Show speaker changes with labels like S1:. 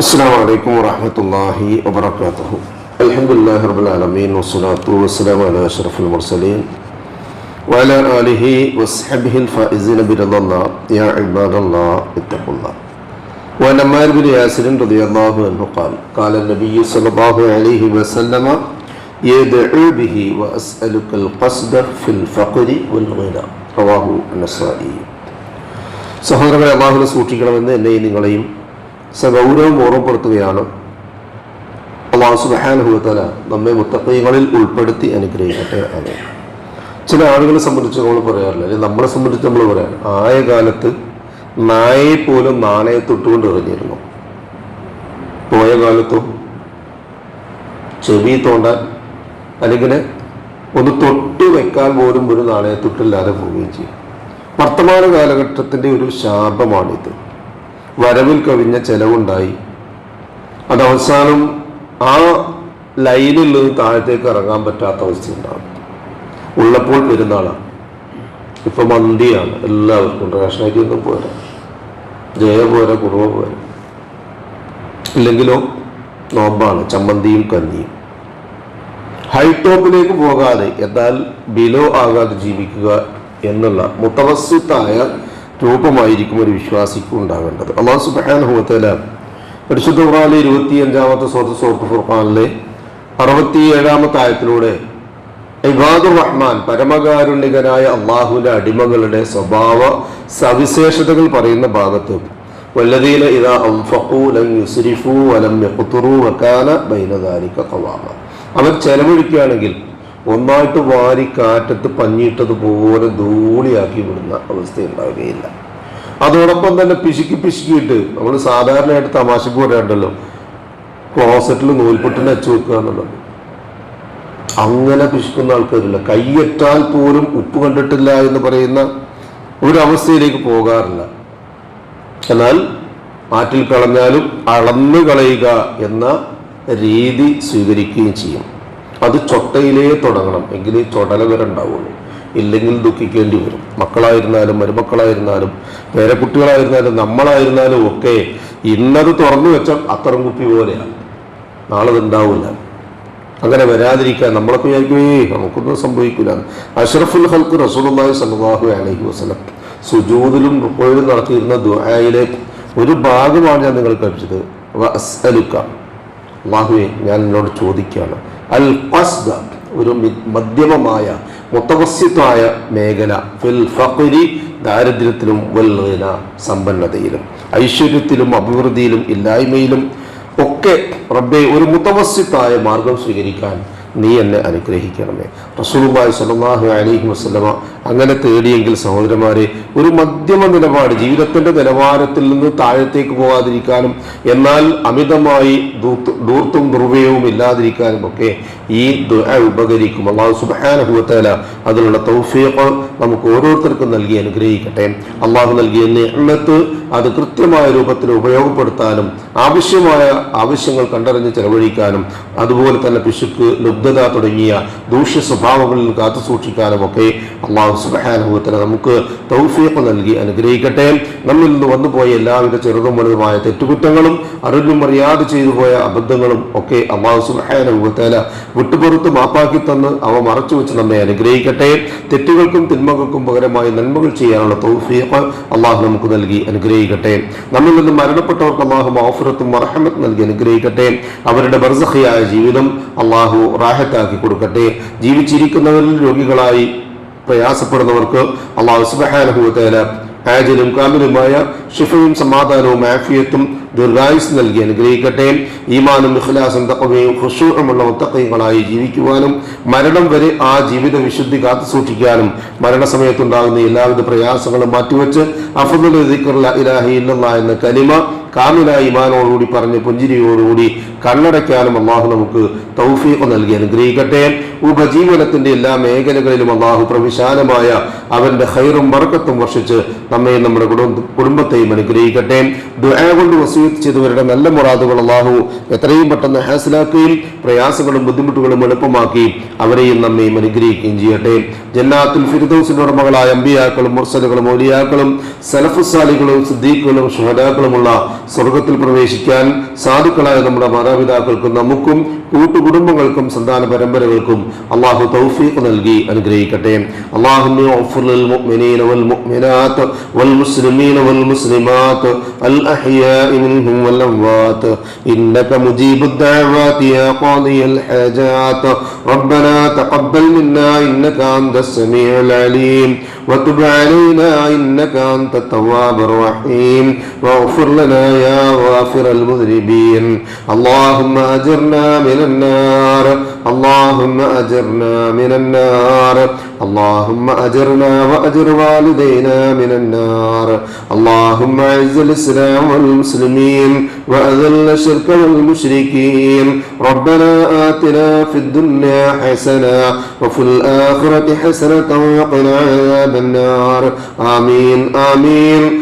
S1: السلام عليكم ورحمة الله وبركاته الحمد لله رب العالمين والصلاة والسلام على أشرف المرسلين وعلى آله وصحبه الفائزين برضا الله يا عباد الله اتقوا الله وعن عمار بن ياسر رضي الله عنه قال قال النبي صلى الله عليه وسلم يدعو به وأسألك القصد في الفقر والغنى رواه النسائي സഹോദരങ്ങളെ അള്ളാഹുനെ സൂക്ഷിക്കണമെന്ന് എന്നെയും നിങ്ങളെയും സഗൗരവം ഓർമ്മപ്പെടുത്തുകയാണ്. അള്ളാഹു സുബാനുഭവത്തല നമ്മെ മുത്തക്കൈകളിൽ ഉൾപ്പെടുത്തി അനുഗ്രഹിക്കട്ടെ. അതെ ചില ആളുകളെ സംബന്ധിച്ച് നമ്മൾ പറയാറില്ല. അല്ലെങ്കിൽ നമ്മളെ സംബന്ധിച്ച് നമ്മൾ പറയാം ആയ കാലത്ത് നായയെ പോലും നാണയെ തൊട്ടുകൊണ്ട് എറിഞ്ഞിരുന്നു. പോയ കാലത്തും ചെവി തോണ്ടാൻ അല്ലെങ്കിൽ ഒന്ന് തൊട്ട് വെക്കാൻ പോലും ഒരു നാണയത്തൊട്ടില്ലാതെ പോവുകയും ചെയ്യും വർത്തമാന കാലഘട്ടത്തിന്റെ ഒരു ശാപമാണിത്. വരവിൽ കവിഞ്ഞ ചെലവുണ്ടായി. അത് അവസാനം ആ ലൈനിൽ നിന്ന് താഴത്തേക്ക് ഇറങ്ങാൻ പറ്റാത്ത അവസ്ഥയുണ്ടാകും. ഉള്ളപ്പോൾ പെരുന്നാളാണ് ഇപ്പൊ മന്തിയാണ്. എല്ലാവർക്കും റേഷൻ അരി ഒന്നും പോരാ. ജയ പോരാ കുറവ് പോരാ. ഇല്ലെങ്കിലോ നോമ്പാണ് ചമ്മന്തിയും കഞ്ഞിയും. ഹൈ ടോപ്പിലേക്ക് പോകാതെ എന്നാൽ ബിലോ ആകാതെ ജീവിക്കുക എന്നുള്ള മുത്തവസ്സുത്തായ രൂപമായിരിക്കും ഒരു വിശ്വാസിക്ക് ഉണ്ടാകേണ്ടത്. അള്ളാഹു സുബാനുഭവത്തില പരിശുദ്ധ ഖുറാനിലെ ഇരുപത്തി അഞ്ചാമത്തെ സ്വത്ത് സോർത്ത് ഫുർഖാനിലെ അറുപത്തി ഏഴാമത്തെ ആയത്തിലൂടെ ഇബാദുർ റഹ്മാൻ പരമകാരുണ്യകനായ അള്ളാഹുവിന്റെ അടിമകളുടെ സ്വഭാവ സവിശേഷതകൾ പറയുന്ന ഭാഗത്ത് വല്ലതീന ഇതാ യുസ്രിഫൂ വലം വകാന ബൈന അവർ ചെലവഴിക്കുകയാണെങ്കിൽ ഒന്നായിട്ട് വാരി കാറ്റത്ത് പഞ്ഞിട്ടതുപോലെ ധൂളിയാക്കി വിടുന്ന അവസ്ഥ ഉണ്ടാവുകയില്ല അതോടൊപ്പം തന്നെ പിശുക്കി പിശുക്കിയിട്ട് നമ്മൾ സാധാരണയായിട്ട് തമാശക്ക് പോരാണ്ടല്ലോ ക്ലോസറ്റിൽ നൂൽപെട്ടിന് അച്ചു വെക്കുക എന്നുള്ളത്. അങ്ങനെ പിശുക്കുന്ന ആൾക്കാരില്ല. കൈയറ്റാൽ പോലും ഉപ്പ് കണ്ടിട്ടില്ല എന്ന് പറയുന്ന ഒരവസ്ഥയിലേക്ക് പോകാറില്ല. എന്നാൽ ആറ്റിൽ കളഞ്ഞാലും അളന്നു കളയുക എന്ന രീതി സ്വീകരിക്കുകയും ചെയ്യും. അത് ചൊട്ടയിലേ തുടങ്ങണം. എങ്കിലേ ചൊടല വരെ ഉണ്ടാവുള്ളൂ. ഇല്ലെങ്കിൽ ദുഃഖിക്കേണ്ടി വരും. മക്കളായിരുന്നാലും മരുമക്കളായിരുന്നാലും പേരക്കുട്ടികളായിരുന്നാലും നമ്മളായിരുന്നാലും ഒക്കെ ഇന്നത് തുറന്നു വെച്ചാൽ അത്തരം കുപ്പി പോലെയാണ് നാളെ ഉണ്ടാവില്ല അങ്ങനെ വരാതിരിക്കാൻ നമ്മളൊക്കെ വിചാരിക്കുകയേ നമുക്കൊന്നും സംഭവിക്കില്ല അഷ്റഫുൽ ഹൽക്ക് റസൂലുള്ളാഹി സല്ലല്ലാഹു അലൈഹി വസല്ലം സുജൂദിലും റുക്കോയിലും നടത്തിയിരുന്ന ദുആയിലെ ഒരു ഭാഗമാണ് ഞാൻ നിങ്ങൾക്ക് കഴിച്ചത് അസ്അലുക്ക അള്ളാഹുവെ ഞാൻ എന്നോട് ചോദിക്കുകയാണ്. അൽ ഖസ്ദ ഒരു മധ്യമമായ മുത്തവസ്യത്തായ മേഖല. ഫിൽ ഫഖരി ദാരിദ്ര്യത്തിലും വൽ ഗിന സമ്പന്നതയിലും. ഐശ്വര്യത്തിലും അഭിവൃദ്ധിയിലും ഇല്ലായ്മയിലും ഒക്കെ റബ്ബെ ഒരു മുത്തവസ്യത്തായ മാർഗം സ്വീകരിക്കാൻ നീ എന്നെ അനുഗ്രഹിക്കണമേ. റസൂലുള്ളാഹി സ്വല്ലല്ലാഹു അലൈഹി വസല്ലമ അങ്ങനെ തേടിയെങ്കിൽ സഹോദരന്മാരെ ഒരു മധ്യമ നിലപാട് ജീവിതത്തിന്റെ നിലവാരത്തിൽ നിന്ന് താഴത്തേക്ക് പോകാതിരിക്കാനും എന്നാൽ അമിതമായി ദൂർത്തും ദുർവ്യവും ഇല്ലാതിരിക്കാനും ഒക്കെ ഈ ഉപകരിക്കും. അള്ളാഹു സുബ്ഹാനഹു വതആല അതിനുള്ള തൗഫീഖ് നമുക്ക് ഓരോരുത്തർക്കും നൽകി അനുഗ്രഹിക്കട്ടെ. അള്ളാഹു നൽകിയ എണ്ണത്ത് അത് കൃത്യമായ രൂപത്തിൽ ഉപയോഗപ്പെടുത്താനും ആവശ്യമായ ആവശ്യങ്ങൾ കണ്ടറിഞ്ഞ് ചെലവഴിക്കാനും അതുപോലെ തന്നെ പിശുക്ക് ലുബ്ധത തുടങ്ങിയ ദൂഷ്യ സ്വഭാവങ്ങളിൽ കാത്തു സൂക്ഷിക്കാനും ഒക്കെ അള്ളാഹു സുബാനുഭവത്തിന് നമുക്ക് തൗഫീഖ് നൽകി അനുഗ്രഹിക്കട്ടെ. നമ്മിൽ നിന്ന് വന്നുപോയ എല്ലാവിധ ചെറുതും വലുതുമായ തെറ്റുകുറ്റങ്ങളും അറിഞ്ഞും അറിയാതെ ചെയ്തു പോയ അബദ്ധങ്ങളും ഒക്കെ അള്ളാഹു സുബാനുഭവത്തേല വിട്ടുപുറത്ത് മാപ്പാക്കി തന്ന് അവ മറച്ചു വെച്ച് നമ്മെ അനുഗ്രഹിക്കട്ടെ. തെറ്റുകൾക്കും തിന്മകൾക്കും പകരമായി നന്മകൾ ചെയ്യാനുള്ള തൗഫീഖ് അള്ളാഹു നമുക്ക് നൽകി അനുഗ്രഹിക്കട്ടെ. നമ്മിൽ നിന്ന് മരണപ്പെട്ടവർക്ക് അള്ളാഹു മാഫുറത്തും മറഹമത്ത് നൽകി അനുഗ്രഹിക്കട്ടെ. അവരുടെ ബർസഖിയായ ജീവിതം അള്ളാഹു റാഹത്താക്കി കൊടുക്കട്ടെ. ജീവിച്ചിരിക്കുന്നവരിൽ രോഗികളായി പ്രയാസപ്പെടുന്നവർക്ക് അള്ളാഹു സുബഹാനഹുത്തേല ആജിലും കാമിലുമായ ഷിഫയും സമാധാനവും ആഫിയത്തും ദീർഘായുസ് നൽകി അനുഗ്രഹിക്കട്ടെ. ഈമാനും ഇഖ്ലാസും തക്കവയും ഖുശൂഉമുള്ള മുത്തഖീങ്ങളായി ജീവിക്കുവാനും മരണം വരെ ആ ജീവിത വിശുദ്ധി കാത്തു സൂക്ഷിക്കാനും മരണസമയത്തുണ്ടാകുന്ന എല്ലാവിധ പ്രയാസങ്ങളും മാറ്റിവെച്ച് അഫദുൽ ഇലാഹി ലാ ഇലാഹ ഇല്ലല്ലാഹ് എന്ന കലിമ കാമിലായ ഇമാനോടുകൂടി പറഞ്ഞ് പുഞ്ചിരിയോടുകൂടി കണ്ണടയ്ക്കാനും അള്ളാഹു നമുക്ക് തൗഫീഖ് നൽകി അനുഗ്രഹിക്കട്ടെ. ഉപജീവനത്തിന്റെ എല്ലാ മേഖലകളിലും അള്ളാഹു പ്രവിശാലമായ അവന്റെ ഹൈറും വർക്കത്തും വർഷിച്ച് നമ്മയും നമ്മുടെ കുടുംബത്തെയും അനുഗ്രഹിക്കട്ടെ. ദുആ കൊണ്ട് വസീത്ത് ചെയ്തവരുടെ നല്ല മുറാദുകൾ അള്ളാഹു എത്രയും പെട്ടെന്ന് ഹാസിലാക്കുകയും പ്രയാസങ്ങളും ബുദ്ധിമുട്ടുകളും എളുപ്പമാക്കി അവരെയും നമ്മയും അനുഗ്രഹിക്കുകയും ചെയ്യട്ടെ. ജന്നാത്തുൽ ഫിർദൗസിന്റെ ഉടമകളായ അമ്പിയാക്കളും മുർസലുകളും ഒലിയാക്കളും സലഫുസാലികളും സിദ്ദീഖുകളും ഷുഹദാക്കളുമുള്ള സ്വർഗത്തിൽ പ്രവേശിക്കാൻ സാധുക്കളായ നമ്മുടെ മാതാപിതാക്കൾക്കും നമുക്കും കൂട്ടുകുടുംബങ്ങൾക്കും സന്താന പരമ്പരകൾക്കും അള്ളാഹു തൗഫീഖ് നൽകി അനുഗ്രഹിക്കട്ടെ അള്ളാഹു للمؤمنين والمؤمنات والمسلمين والمسلمات الأحياء منهم والأموات إنك مجيب الدعوات يا قاضي الحاجات ربنا تقبل منا إنك أنت السميع العليم وتب علينا إنك أنت التواب الرحيم واغفر لنا يا غافر المذنبين. اللهم أجرنا من النار. اللهم أجرنا من النار. اللهم أجرنا وأجر والدينا من النار. اللهم أعز الإسلام والمسلمين وأذل الشرك والمشركين. ربنا آتنا في الدنيا حسنة وفي الآخرة حسنة وقنا عذاب النار. آمين آمين.